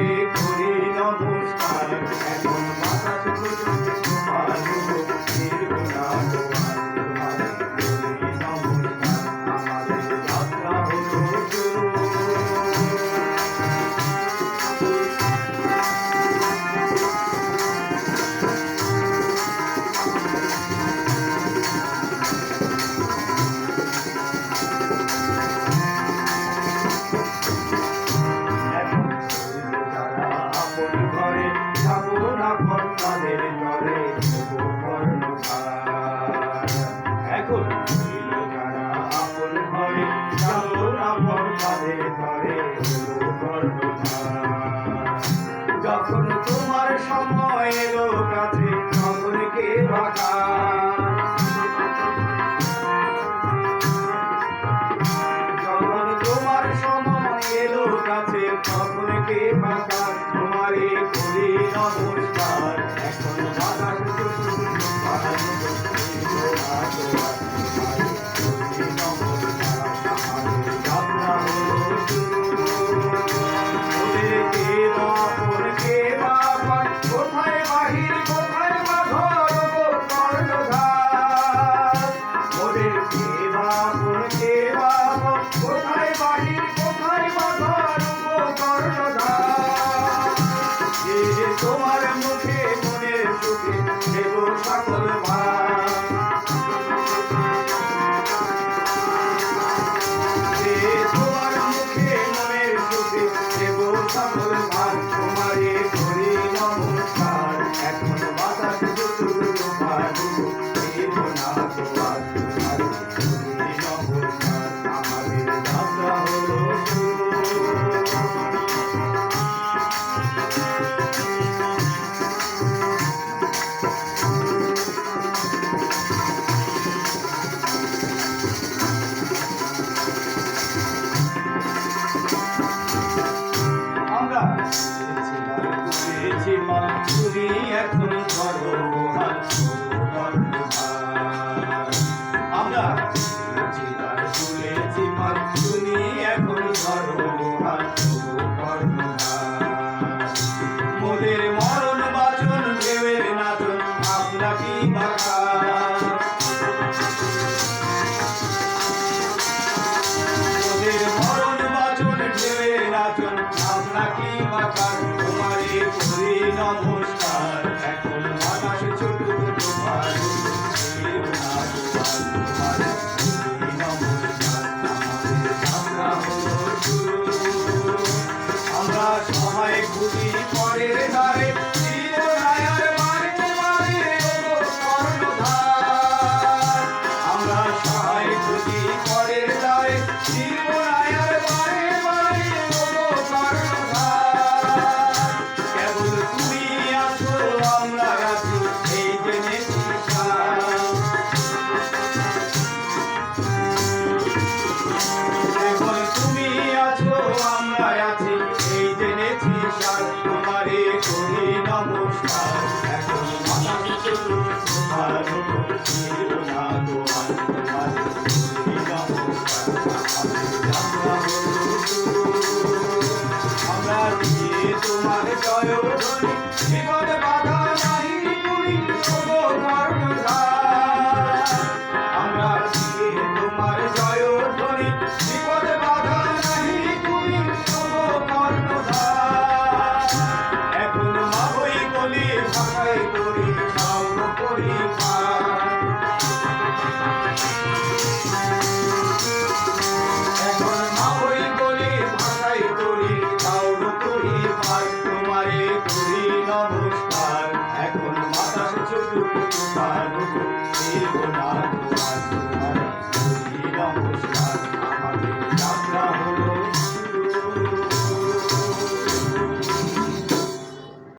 Hare Hari Puri Namo Shiva. Bye. গো এখন মাথা কিছু ভালো ছিল না গো